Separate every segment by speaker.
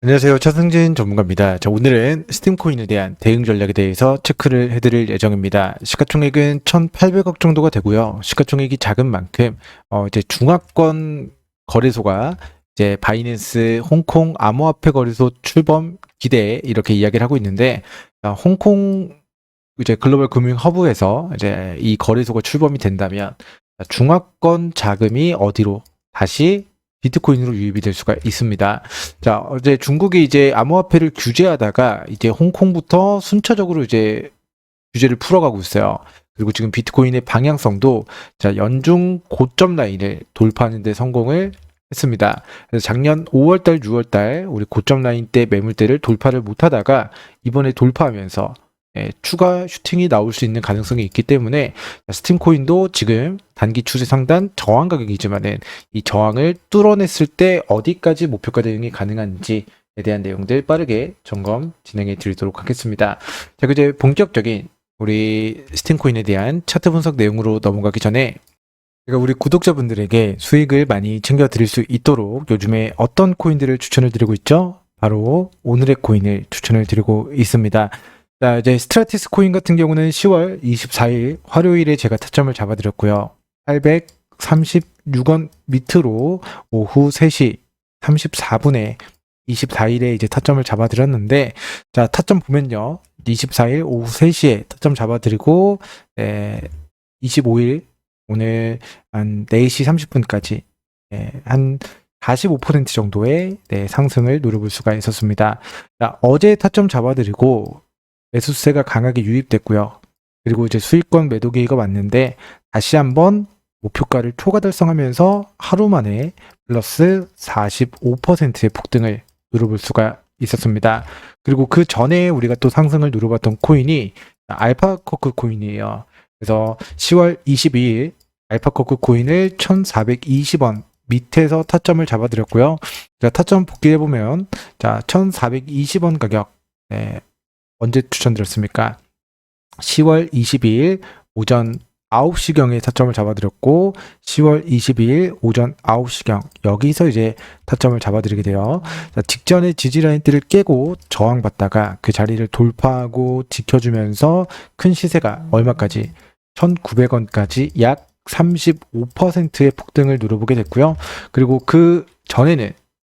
Speaker 1: 안녕하세요. 차승진 전문가입니다. 자, 오늘은 스팀 코인에 대한 대응 전략에 대해서 체크를 해드릴 예정입니다. 시가총액은 1,800억 정도가 되고요. 시가총액이 작은 만큼, 어, 이제 중화권 거래소가 이제 바이낸스 홍콩 암호화폐 거래소 출범 기대 이렇게 이야기를 하고 있는데, 아, 홍콩 이제 글로벌 금융 허브에서 이제 이 거래소가 출범이 된다면, 중화권 자금이 어디로 다시 비트코인으로 유입이 될 수가 있습니다. 자, 어제 중국이 이제 암호화폐를 규제하다가 이제 홍콩부터 순차적으로 이제 규제를 풀어가고 있어요. 그리고 지금 비트코인의 방향성도 자, 연중 고점 라인을 돌파하는 데 성공을 했습니다. 그래서 작년 5월달, 6월달 우리 고점 라인 때 매물대를 돌파를 못하다가 이번에 돌파하면서 예, 추가 슈팅이 나올 수 있는 가능성이 있기 때문에 스팀 코인도 지금 단기 추세 상단 저항 가격이지만은 이 저항을 뚫어냈을 때 어디까지 목표가 대응이 가능한지 에 대한 내용들 빠르게 점검 진행해 드리도록 하겠습니다. 자, 그 이제 본격적인 우리 스팀 코인에 대한 차트 분석 내용으로 넘어가기 전에 제가 우리 구독자분들에게 수익을 많이 챙겨 드릴 수 있도록 요즘에 어떤 코인들을 추천을 드리고 있죠? 바로 오늘의 코인을 추천을 드리고 있습니다. 자, 이제 스트라티스 코인 같은 경우는 10월 24일 화요일에 제가 타점을 잡아드렸고요. 836원 밑으로 오후 3시 34분에 24일에 이제 타점을 잡아드렸는데, 자, 타점 보면요. 24일 오후 3시에 타점 잡아드리고, 네, 25일 오늘 한 4시 30분까지 네, 한45% 정도의 네, 상승을 노려볼 수가 있었습니다. 자, 어제 타점 잡아드리고 매수세가 강하게 유입됐고요. 그리고 이제 수익권 매도 기회가 왔는데 다시 한번 목표가를 초과 달성하면서 하루 만에 플러스 45%의 폭등을 누려볼 수가 있었습니다. 그리고 그 전에 우리가 또 상승을 누려봤던 코인이 알파코크 코인이에요. 그래서 10월 22일 알파코크 코인을 1420원 밑에서 타점을 잡아드렸고요. 자, 타점 복귀해 보면 자 1420원 가격 네, 언제 추천드렸습니까? 10월 22일 오전 9시경에 타점을 잡아드렸고 10월 22일 오전 9시경 여기서 이제 타점을 잡아드리게 돼요. 자, 직전에 지지라인들을 깨고 저항받다가 그 자리를 돌파하고 지켜주면서 큰 시세가 얼마까지 1,900원까지 약 35%의 폭등을 누려보게 됐고요. 그리고 그 전에는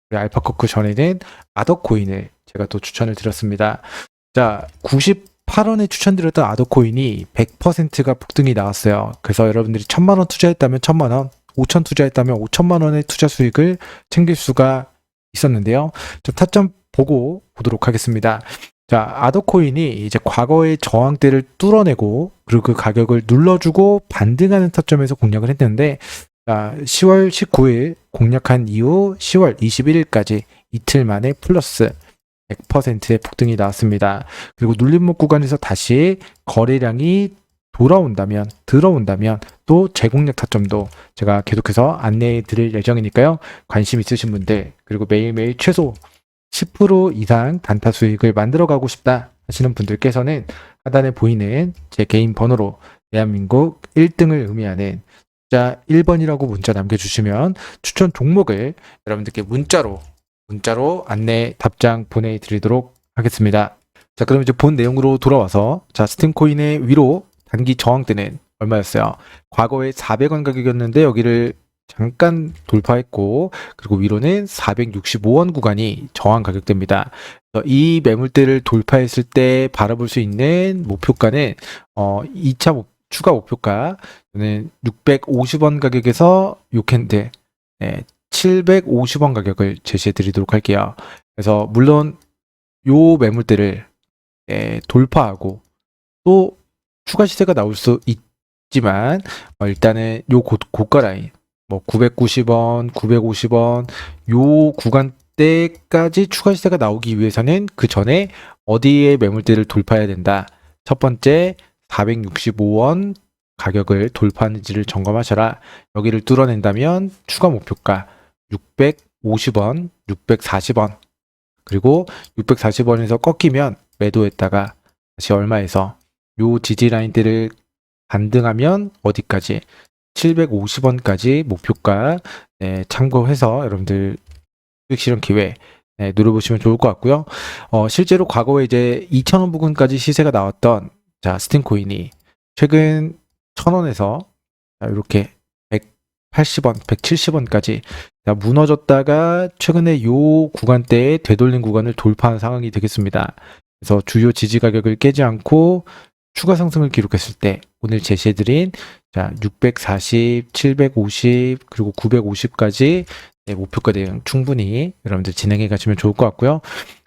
Speaker 1: 우리 알파코크 전에는 아더코인을 제가 또 추천을 드렸습니다. 자, 98원에 추천드렸던 아더코인이 100%가 폭등이 나왔어요. 그래서 여러분들이 1000만원 투자했다면 1000만원, 5천 투자했다면 5천만 원의 투자 수익을 챙길 수가 있었는데요. 좀 타점 보고 보도록 하겠습니다. 자, 아더코인이 이제 과거의 저항대를 뚫어내고 그리고 그 가격을 눌러주고 반등하는 타점에서 공략을 했는데 자, 10월 19일 공략한 이후 10월 21일까지 이틀 만에 플러스 100%의 폭등이 나왔습니다. 그리고 눌림목 구간에서 다시 거래량이 돌아온다면 들어온다면 또 재공략 타점도 제가 계속해서 안내해 드릴 예정이니까요. 관심 있으신 분들 그리고 매일매일 최소 10% 이상 단타 수익을 만들어 가고 싶다 하시는 분들께서는 하단에 보이는 제 개인 번호로 대한민국 1등을 의미하는 숫자 1번이라고 문자 남겨주시면 추천 종목을 여러분들께 문자로 문자로 안내 답장 보내드리도록 하겠습니다. 자, 그럼 이제 본 내용으로 돌아와서 자 스팀코인의 위로 단기 저항대는 얼마였어요? 과거에 400원 가격이었는데 여기를 잠깐 돌파했고 그리고 위로는 465원 구간이 저항 가격대입니다. 이 매물대를 돌파했을 때 바라볼 수 있는 목표가는 어 2차 목, 추가 목표가는 650원 가격에서 요캔들 네, 750원 가격을 제시해 드리도록 할게요. 그래서 물론 요 매물대를 예, 돌파하고 또 추가 시세가 나올 수 있지만 어, 일단은 요 고, 고가 라인 뭐 990원, 950원 요 구간대까지 추가 시세가 나오기 위해서는 그 전에 어디에 매물대를 돌파해야 된다. 첫 번째 465원 가격을 돌파하는지를 점검하셔라. 여기를 뚫어낸다면 추가 목표가 650원, 640원. 그리고 640원에서 꺾이면 매도했다가 다시 얼마에서 요 지지 라인들을 반등하면 어디까지 750원까지 목표가 네, 참고해서 여러분들 수익 실현 기회 네, 누려보시면 좋을 것 같고요. 어, 실제로 과거에 이제 2,000원 부근까지 시세가 나왔던 자 스팀코인이 최근 1,000원에서 이렇게 180원, 170원까지 무너졌다가 최근에 요 구간대에 되돌린 구간을 돌파한 상황이 되겠습니다. 그래서 주요 지지 가격을 깨지 않고 추가 상승을 기록했을 때 오늘 제시해드린 자 640, 750 그리고 950까지 네, 목표가 대응 충분히 여러분들 진행해 가시면 좋을 것 같고요.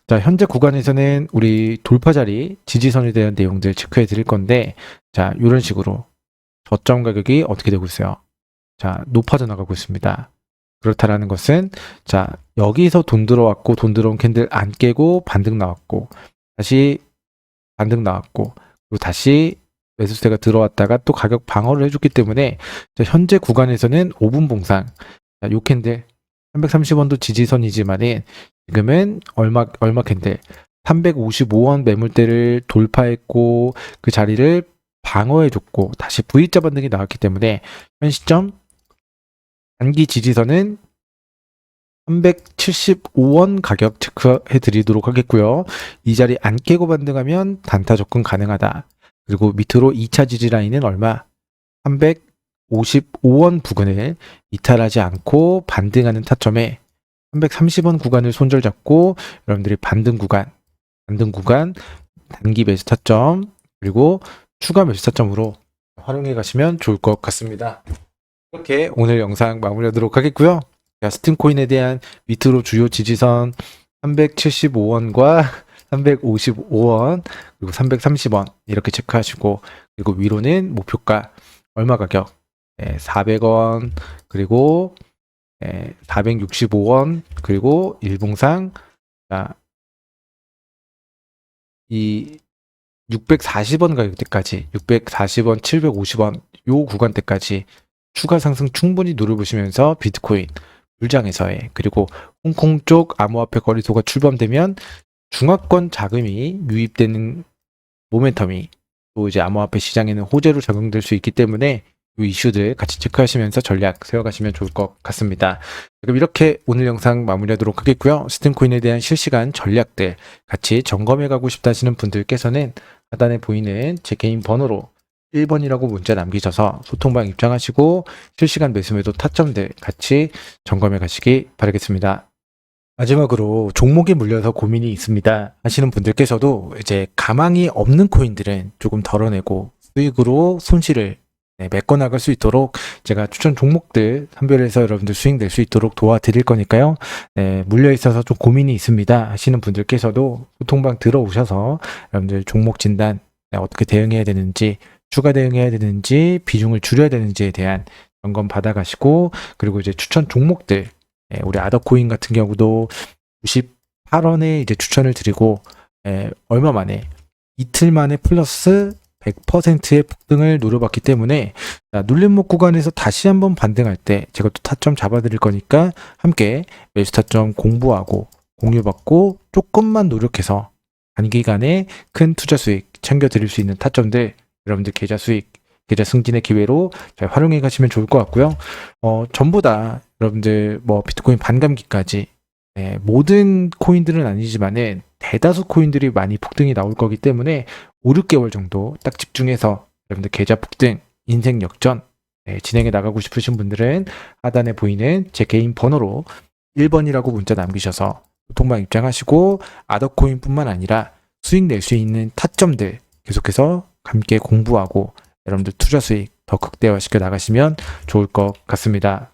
Speaker 1: 자 현재 구간에서는 우리 돌파 자리 지지선에 대한 내용들 체크해 드릴 건데 자 이런 식으로 저점 가격이 어떻게 되고 있어요? 자 높아져 나가고 있습니다. 그렇다라는 것은 자 여기서 돈 들어왔고 돈 들어온 캔들 안 깨고 반등 나왔고 다시 반등 나왔고 그리고 다시 매수세가 들어왔다가 또 가격 방어를 해줬기 때문에 자, 현재 구간에서는 5분 봉상. 자, 요 캔들 330원도 지지선이지만은 지금은 얼마 얼마 캔들? 355원 매물대를 돌파했고 그 자리를 방어해줬고 다시 V자 반등이 나왔기 때문에 현 시점 단기 지지선은 375원 가격 체크해 드리도록 하겠고요. 이 자리 안 깨고 반등하면 단타 접근 가능하다. 그리고 밑으로 2차 지지 라인은 얼마? 355원 부근을 이탈하지 않고 반등하는 타점에 330원 구간을 손절 잡고 여러분들이 반등 구간, 반등 구간, 단기 매수 타점, 그리고 추가 매수 타점으로 활용해 가시면 좋을 것 같습니다. 이렇게 오늘 영상 마무리하도록 하겠고요. 자, 스팀코인에 대한 밑으로 주요 지지선 375원과 355원 그리고 330원 이렇게 체크하시고 그리고 위로는 목표가 얼마 가격 네, 400원 그리고 네, 465원 그리고 일봉상 자, 이 640원 가격대까지 640원 750원 요 구간대까지 추가 상승 충분히 노려보시면서 비트코인 물장에서의 그리고 홍콩 쪽 암호화폐 거래소가 출범되면 중화권 자금이 유입되는 모멘텀이 또 이제 암호화폐 시장에는 호재로 적용될 수 있기 때문에 이 이슈들 같이 체크하시면서 전략 세워가시면 좋을 것 같습니다. 그럼 이렇게 오늘 영상 마무리하도록 하겠고요. 스팀코인에 대한 실시간 전략들 같이 점검해 가고 싶다 하시는 분들께서는 하단에 보이는 제 개인 번호로 1번이라고 문자 남기셔서 소통방 입장하시고 실시간 매수매도 타점들 같이 점검해 가시기 바라겠습니다. 마지막으로 종목에 물려서 고민이 있습니다 하시는 분들께서도 이제 가망이 없는 코인들은 조금 덜어내고 수익으로 손실을 네, 메꿔 나갈 수 있도록 제가 추천 종목들 선별해서 여러분들 수익 낼 수 있도록 도와드릴 거니까요. 네, 물려 있어서 좀 고민이 있습니다 하시는 분들께서도 소통방 들어오셔서 여러분들 종목 진단 네, 어떻게 대응해야 되는지 추가 대응해야 되는지 비중을 줄여야 되는지에 대한 점검 받아가시고 그리고 이제 추천 종목들 예, 우리 아더코인 같은 경우도 98원에 이제 추천을 드리고 예, 얼마 만에 이틀 만에 플러스 100%의 폭등을 누려봤기 때문에 자, 눌림목 구간에서 다시 한번 반등할 때 제가 또 타점 잡아드릴 거니까 함께 매수 타점 공부하고 공유받고 조금만 노력해서 단기간에 큰 투자 수익 챙겨드릴 수 있는 타점들 여러분들 계좌 수익 계좌 승진의 기회로 잘 활용해 가시면 좋을 것 같고요. 어, 전부 다 여러분들 뭐 비트코인 반감기까지 네, 모든 코인들은 아니지만은 대다수 코인들이 많이 폭등이 나올 거기 때문에 5, 6개월 정도 딱 집중해서 여러분들 계좌 폭등, 인생 역전 네, 진행해 나가고 싶으신 분들은 하단에 보이는 제 개인 번호로 1번이라고 문자 남기셔서 통방 입장하시고 아더코인뿐만 아니라 수익 낼 수 있는 타점들 계속해서 함께 공부하고 여러분들 투자 수익 더 극대화시켜 나가시면 좋을 것 같습니다.